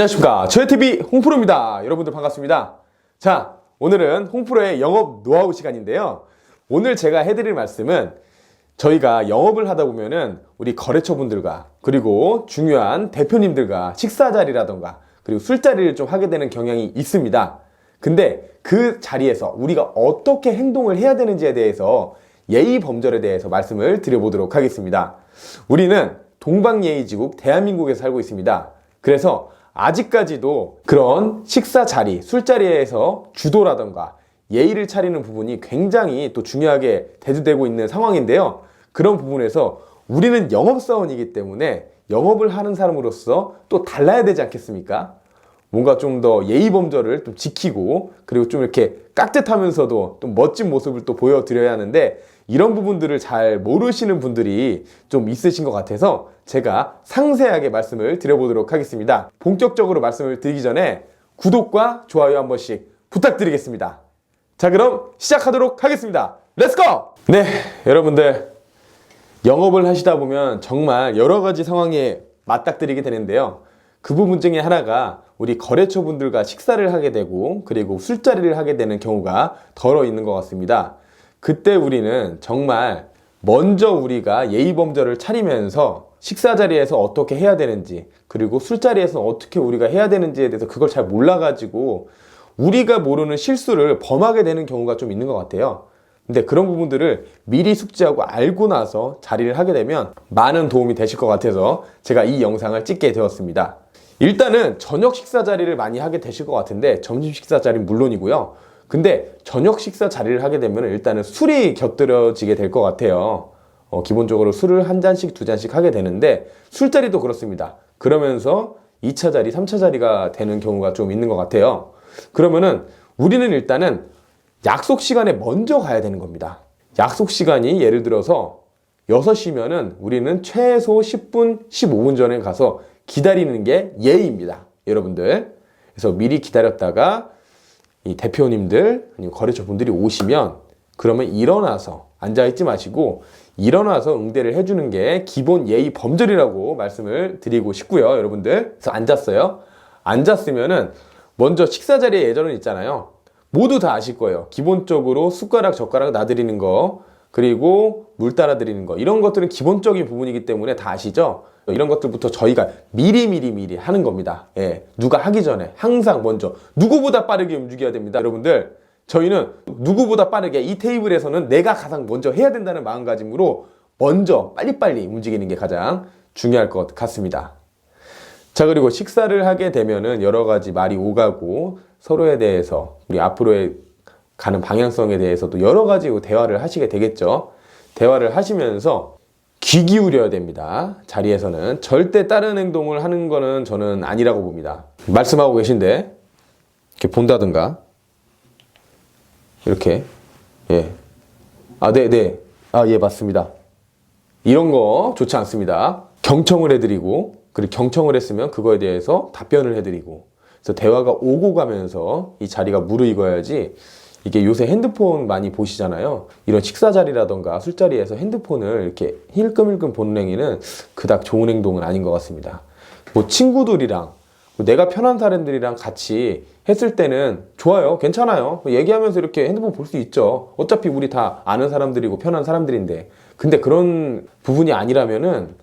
안녕하십니까. 저희TV 홍프로입니다. 여러분들 반갑습니다. 자, 오늘은 홍프로의 영업 노하우 시간인데요. 오늘 제가 해드릴 말씀은 저희가 영업을 하다 보면은 우리 거래처 분들과 그리고 중요한 대표님들과 식사 자리라던가 그리고 술자리를 좀 하게 되는 경향이 있습니다. 근데 그 자리에서 우리가 어떻게 행동을 해야 되는지에 대해서 예의 범절에 대해서 말씀을 드려보도록 하겠습니다. 우리는 동방예의지국 대한민국에 살고 있습니다. 그래서 아직까지도 그런 식사 자리, 술자리에서 주도라던가 예의를 차리는 부분이 굉장히 또 중요하게 대두되고 있는 상황인데요. 그런 부분에서 우리는 영업사원이기 때문에 영업을 하는 사람으로서 또 달라야 되지 않겠습니까? 뭔가 좀 더 예의 범절을 좀 지키고 그리고 좀 이렇게 깍듯하면서도 좀 멋진 모습을 또 보여드려야 하는데 이런 부분들을 잘 모르시는 분들이 좀 있으신 것 같아서 제가 상세하게 말씀을 드려보도록 하겠습니다. 본격적으로 말씀을 드리기 전에 구독과 좋아요 한 번씩 부탁드리겠습니다. 자, 그럼 시작하도록 하겠습니다. 렛츠고! 네, 여러분들. 영업을 하시다 보면 정말 여러 가지 상황에 맞닥뜨리게 되는데요. 그 부분 중에 하나가 우리 거래처 분들과 식사를 하게 되고 그리고 술자리를 하게 되는 경우가 덜어 있는 것 같습니다. 그때 우리는 정말 먼저 우리가 예의범절을 차리면서 식사 자리에서 어떻게 해야 되는지 그리고 술자리에서 어떻게 우리가 해야 되는지에 대해서 그걸 잘 몰라가지고 우리가 모르는 실수를 범하게 되는 경우가 좀 있는 것 같아요. 근데 그런 부분들을 미리 숙지하고 알고 나서 자리를 하게 되면 많은 도움이 되실 것 같아서 제가 이 영상을 찍게 되었습니다. 일단은 저녁 식사 자리를 많이 하게 되실 것 같은데 점심 식사 자리는 물론이고요. 근데 저녁 식사 자리를 하게 되면 일단은 술이 곁들여지게 될 것 같아요. 어, 기본적으로 술을 한 잔씩 두 잔씩 하게 되는데 술자리도 그렇습니다. 그러면서 2차 자리, 3차 자리가 되는 경우가 좀 있는 것 같아요. 그러면은 우리는 일단은 약속 시간에 먼저 가야 되는 겁니다. 약속 시간이 예를 들어서 6시면은 우리는 최소 10분, 15분 전에 가서 기다리는 게 예의입니다. 여러분들. 그래서 미리 기다렸다가 이 대표님들, 아니면 거래처 분들이 오시면 그러면 일어나서 앉아있지 마시고 일어나서 응대를 해주는 게 기본 예의 범절이라고 말씀을 드리고 싶고요. 여러분들. 그래서 앉았어요. 앉았으면은 먼저 식사 자리에 예전은 있잖아요. 모두 다 아실 거예요. 기본적으로 숟가락, 젓가락 놔드리는 거, 그리고 물 따라 드리는 거. 이런 것들은 기본적인 부분이기 때문에 다 아시죠? 이런 것들부터 저희가 미리 미리 미리 하는 겁니다. 예. 누가 하기 전에 항상 먼저 누구보다 빠르게 움직여야 됩니다. 여러분들. 저희는 누구보다 빠르게 이 테이블에서는 내가 가장 먼저 해야 된다는 마음가짐으로 먼저 빨리빨리 움직이는 게 가장 중요할 것 같습니다. 자, 그리고 식사를 하게 되면은 여러 가지 말이 오가고 서로에 대해서 우리 앞으로의 가는 방향성에 대해서도 여러 가지 대화를 하시게 되겠죠. 대화를 하시면서 귀 기울여야 됩니다. 자리에서는 절대 다른 행동을 하는 거는 저는 아니라고 봅니다. 말씀하고 계신데 이렇게 본다든가 이렇게 예. 아, 네, 네. 아, 예, 맞습니다. 이런 거 좋지 않습니다. 경청을 해드리고, 그리고 경청을 했으면 그거에 대해서 답변을 해드리고, 그래서 대화가 오고 가면서 이 자리가 무르익어야지, 이게 요새 핸드폰 많이 보시잖아요. 이런 식사 자리라던가 술자리에서 핸드폰을 이렇게 힐끔힐끔 보는 행위는 그닥 좋은 행동은 아닌 것 같습니다. 뭐 친구들이랑 뭐 내가 편한 사람들이랑 같이 했을 때는 좋아요. 괜찮아요. 얘기하면서 이렇게 핸드폰 볼 수 있죠. 어차피 우리 다 아는 사람들이고 편한 사람들인데. 근데 그런 부분이 아니라면은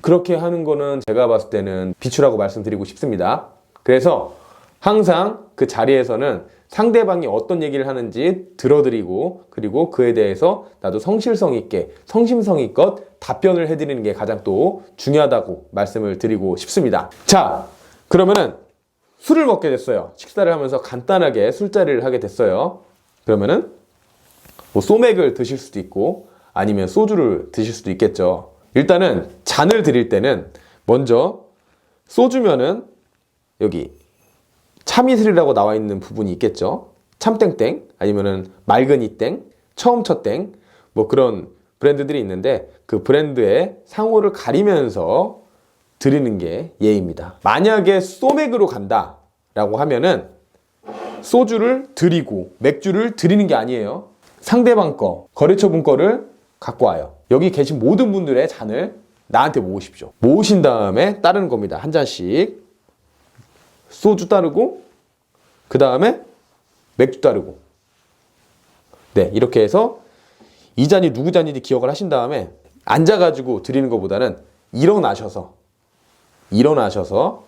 그렇게 하는 거는 제가 봤을 때는 비추라고 말씀드리고 싶습니다. 그래서 항상 그 자리에서는 상대방이 어떤 얘기를 하는지 들어드리고 그리고 그에 대해서 나도 성실성 있게 성심성의껏 답변을 해드리는 게 가장 또 중요하다고 말씀을 드리고 싶습니다. 자, 그러면은 술을 먹게 됐어요. 식사를 하면서 간단하게 술자리를 하게 됐어요. 그러면은 뭐 소맥을 드실 수도 있고 아니면 소주를 드실 수도 있겠죠. 일단은 잔을 드릴 때는 먼저 소주면은 여기 참이슬이라고 나와 있는 부분이 있겠죠. 참땡땡 아니면은 맑은이땡, 처음첫땡 뭐 그런 브랜드들이 있는데 그 브랜드의 상호를 가리면서 드리는 게 예입니다. 만약에 소맥으로 간다라고 하면은 소주를 드리고 맥주를 드리는 게 아니에요. 상대방 거, 거래처분 거를 갖고 와요. 여기 계신 모든 분들의 잔을 나한테 모으십시오. 모으신 다음에 따르는 겁니다. 한 잔씩. 소주 따르고 그 다음에 맥주 따르고. 네 이렇게 해서 이 잔이 누구 잔인지 기억을 하신 다음에 앉아가지고 드리는 것보다는 일어나셔서 일어나셔서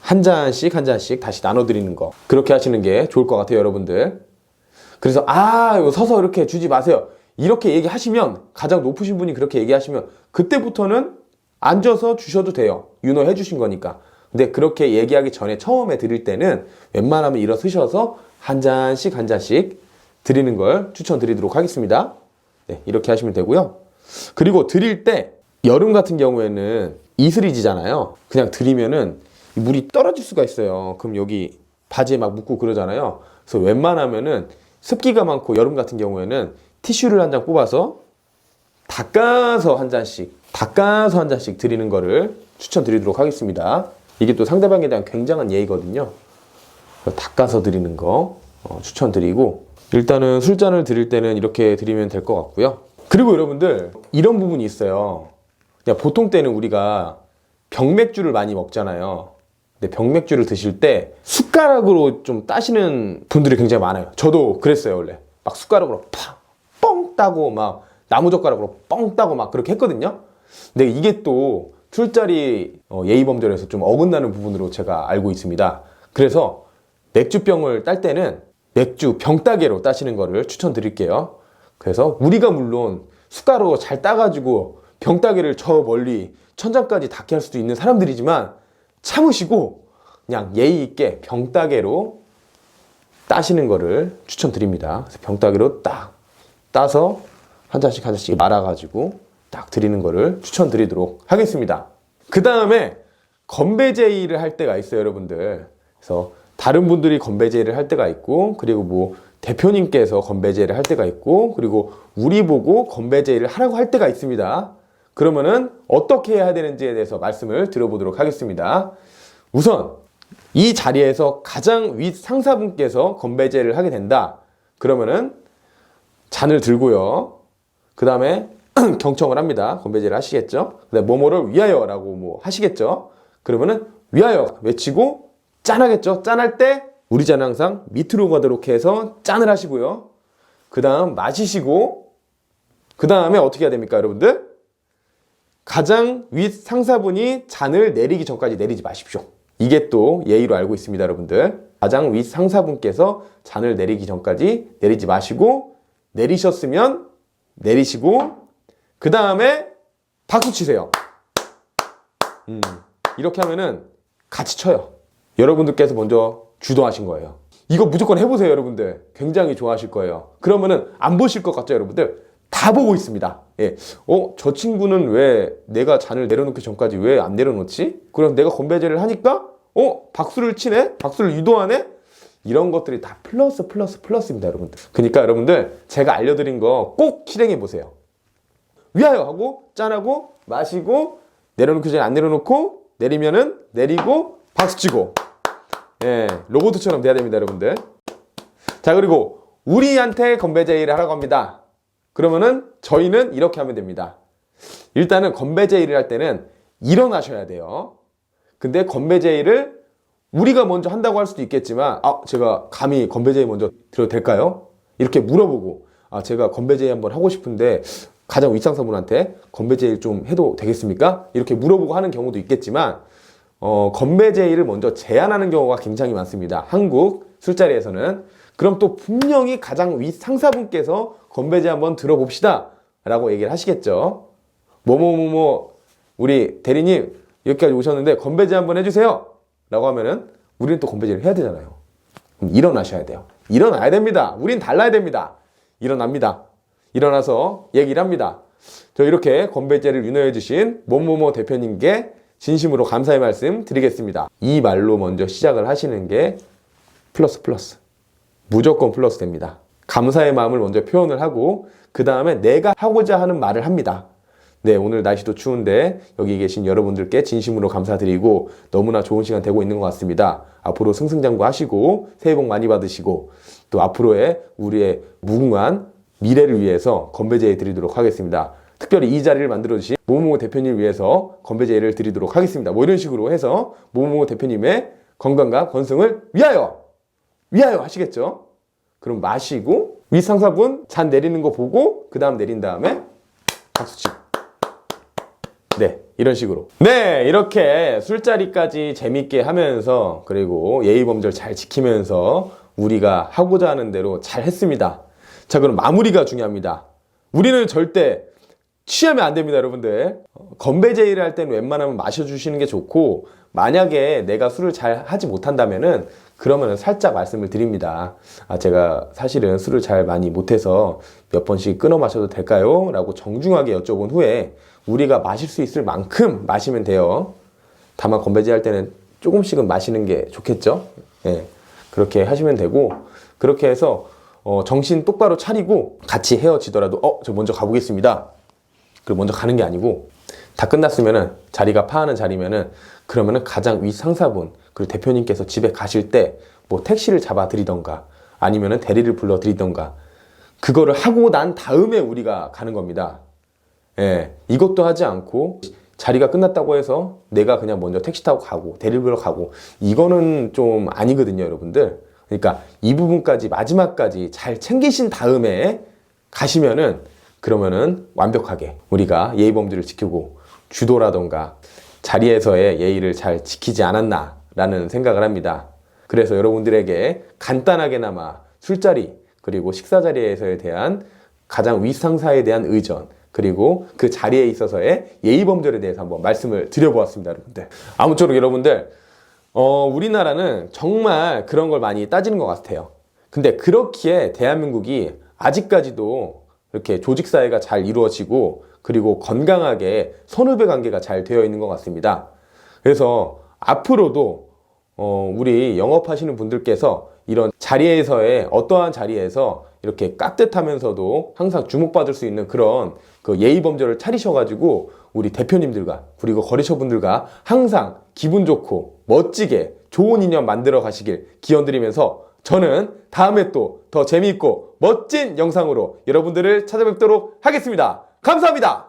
한 잔씩 한 잔씩 다시 나눠 드리는 거. 그렇게 하시는 게 좋을 것 같아요 여러분들. 그래서 아 이거 서서 이렇게 주지 마세요. 이렇게 얘기하시면 가장 높으신 분이 그렇게 얘기하시면 그때부터는 앉아서 주셔도 돼요. 윤호 해 주신 거니까 근데 그렇게 얘기하기 전에 처음에 드릴 때는 웬만하면 일어서셔서 한 잔씩 한 잔씩 드리는 걸 추천드리도록 하겠습니다. 네 이렇게 하시면 되고요. 그리고 드릴 때 여름 같은 경우에는 이슬이 지잖아요. 그냥 드리면은 이 물이 떨어질 수가 있어요. 그럼 여기 바지에 막 묻고 그러잖아요. 그래서 웬만하면은 습기가 많고 여름 같은 경우에는 티슈를 한 장 뽑아서 닦아서 한 잔씩 닦아서 한 잔씩 드리는 거를 추천드리도록 하겠습니다. 이게 또 상대방에 대한 굉장한 예의거든요. 닦아서 드리는 거 어, 추천드리고 일단은 술잔을 드릴 때는 이렇게 드리면 될 것 같고요. 그리고 여러분들 이런 부분이 있어요. 보통 때는 우리가 병맥주를 많이 먹잖아요. 근데 병맥주를 드실 때 숟가락으로 좀 따시는 분들이 굉장히 많아요. 저도 그랬어요, 원래. 막 숟가락으로 팍, 뻥 따고 막 나무젓가락으로 뻥 따고 막 그렇게 했거든요. 근데 이게 또 술자리 어, 예의범절에서 좀 어긋나는 부분으로 제가 알고 있습니다. 그래서 맥주병을 딸 때는 맥주 병따개로 따시는 거를 추천드릴게요. 그래서 우리가 물론 숟가락으로 잘 따가지고 병따개를 저 멀리 천장까지 닿게 할 수도 있는 사람들이지만 참으시고 그냥 예의 있게 병따개로 따시는 거를 추천드립니다. 병따개로 딱 따서 한 잔씩 한 잔씩 말아가지고 딱 드리는 거를 추천드리도록 하겠습니다. 그 다음에 건배제의를 할 때가 있어요, 여러분들. 그래서 다른 분들이 건배제의를 할 때가 있고, 그리고 뭐 대표님께서 건배제의를 할 때가 있고, 그리고 우리 보고 건배제의를 하라고 할 때가 있습니다. 그러면은 어떻게 해야 되는지에 대해서 말씀을 드려보도록 하겠습니다. 우선 이 자리에서 가장 윗 상사분께서 건배제를 하게 된다. 그러면은 잔을 들고요. 그 다음에 경청을 합니다. 건배제를 하시겠죠? 그다음 뭐뭐를 위하여라고 뭐 하시겠죠? 그러면은 위하여 외치고 짠하겠죠? 짠할 때 우리 잔 항상 밑으로 가도록 해서 짠을 하시고요. 그 다음 마시시고 그 다음에 어떻게 해야 됩니까, 여러분들? 가장 윗 상사분이 잔을 내리기 전까지 내리지 마십시오. 이게 또 예의로 알고 있습니다, 여러분들. 가장 윗 상사분께서 잔을 내리기 전까지 내리지 마시고 내리셨으면 내리시고 그 다음에 박수 치세요. 음, 이렇게 하면은 같이 쳐요. 여러분들께서 먼저 주도하신 거예요. 이거 무조건 해보세요, 여러분들. 굉장히 좋아하실 거예요. 그러면은 안 보실 것 같죠, 여러분들? 다 보고 있습니다. 예. 어, 저 친구는 왜 내가 잔을 내려놓기 전까지 왜 안 내려놓지? 그럼 내가 건배제를 하니까, 어, 박수를 치네? 박수를 유도하네? 이런 것들이 다 플러스, 플러스, 플러스입니다, 여러분들. 그러니까 여러분들, 제가 알려드린 거 꼭 실행해 보세요. 위하여 하고, 짠하고, 마시고, 내려놓기 전에 안 내려놓고, 내리면은 내리고, 박수 치고. 예, 로봇처럼 돼야 됩니다, 여러분들. 자, 그리고 우리한테 건배 제의를 하라고 합니다. 그러면은 저희는 이렇게 하면 됩니다. 일단은 건배 제의를 할 때는 일어나셔야 돼요. 근데 건배 제의를 우리가 먼저 한다고 할 수도 있겠지만, 아, 제가 감히 건배 제의 먼저 들어도 될까요? 이렇게 물어보고, 아, 제가 건배 제의 한번 하고 싶은데, 가장 윗상사분한테 건배 제의 좀 해도 되겠습니까? 이렇게 물어보고 하는 경우도 있겠지만, 어, 건배 제의를 먼저 제안하는 경우가 굉장히 많습니다. 한국 술자리에서는. 그럼 또 분명히 가장 윗 상사분께서 건배제 한번 들어봅시다. 라고 얘기를 하시겠죠. 뭐뭐뭐뭐, 우리 대리님, 여기까지 오셨는데 건배제 한번 해주세요. 라고 하면은, 우리는 또 건배제를 해야 되잖아요. 그럼 일어나셔야 돼요. 일어나야 됩니다. 우린 달라야 됩니다. 일어납니다. 일어나서 얘기를 합니다. 저 이렇게 건배제를 윤호해 주신 뭐뭐뭐 대표님께 진심으로 감사의 말씀 드리겠습니다. 이 말로 먼저 시작을 하시는 게 플러스 플러스. 무조건 플러스 됩니다. 감사의 마음을 먼저 표현을 하고 그 다음에 내가 하고자 하는 말을 합니다. 네, 오늘 날씨도 추운데 여기 계신 여러분들께 진심으로 감사드리고 너무나 좋은 시간 되고 있는 것 같습니다. 앞으로 승승장구 하시고 새해 복 많이 받으시고 또 앞으로의 우리의 무궁한 미래를 위해서 건배제에 드리도록 하겠습니다. 특별히 이 자리를 만들어주신 모모 대표님 위해서 건배제를 드리도록 하겠습니다. 뭐 이런 식으로 해서 모모 대표님의 건강과 건승을 위하여 위하여 하시겠죠? 그럼 마시고 윗상사분 잔 내리는 거 보고 그 다음 내린 다음에 박수치고 네, 이런 식으로. 네, 이렇게 술자리까지 재밌게 하면서 그리고 예의범절 잘 지키면서 우리가 하고자 하는 대로 잘 했습니다. 자, 그럼 마무리가 중요합니다. 우리는 절대 취하면 안 됩니다, 여러분들. 어, 건배 제의를 할 때는 웬만하면 마셔주시는 게 좋고, 만약에 내가 술을 잘 하지 못한다면은, 그러면은 살짝 말씀을 드립니다. 아, 제가 사실은 술을 잘 많이 못해서 몇 번씩 끊어 마셔도 될까요? 라고 정중하게 여쭤본 후에, 우리가 마실 수 있을 만큼 마시면 돼요. 다만 건배제 할 때는 조금씩은 마시는 게 좋겠죠? 예. 그렇게 하시면 되고, 그렇게 해서, 어, 정신 똑바로 차리고 같이 헤어지더라도, 어, 저 먼저 가보겠습니다. 그리고 먼저 가는 게 아니고 다 끝났으면은 자리가 파하는 자리면은 그러면은 가장 위 상사분 그리고 대표님께서 집에 가실 때 뭐 택시를 잡아 드리던가 아니면은 대리를 불러 드리던가 그거를 하고 난 다음에 우리가 가는 겁니다. 예. 이것도 하지 않고 자리가 끝났다고 해서 내가 그냥 먼저 택시 타고 가고 대리를 불러 가고 이거는 좀 아니거든요, 여러분들. 그러니까 이 부분까지 마지막까지 잘 챙기신 다음에 가시면은 그러면은 완벽하게 우리가 예의 범주를 지키고 주도라던가 자리에서의 예의를 잘 지키지 않았나라는 생각을 합니다. 그래서 여러분들에게 간단하게나마 술자리 그리고 식사 자리에서에 대한 가장 윗상사에 대한 의전 그리고 그 자리에 있어서의 예의 범절에 대해서 한번 말씀을 드려보았습니다, 여러분들. 아무쪼록 여러분들 어, 우리나라는 정말 그런 걸 많이 따지는 것 같아요. 근데 그렇기에 대한민국이 아직까지도 이렇게 조직사회가 잘 이루어지고 그리고 건강하게 선후배 관계가 잘 되어 있는 것 같습니다. 그래서 앞으로도 어, 우리 영업하시는 분들께서 이런 자리에서의 어떠한 자리에서 이렇게 깍듯하면서도 항상 주목받을 수 있는 그런 그 예의 범절을 차리셔가지고 우리 대표님들과 그리고 거래처분들과 항상 기분 좋고 멋지게 좋은 인연 만들어 가시길 기원드리면서 저는 다음에 또 더 재미있고 멋진 영상으로 여러분들을 찾아뵙도록 하겠습니다. 감사합니다.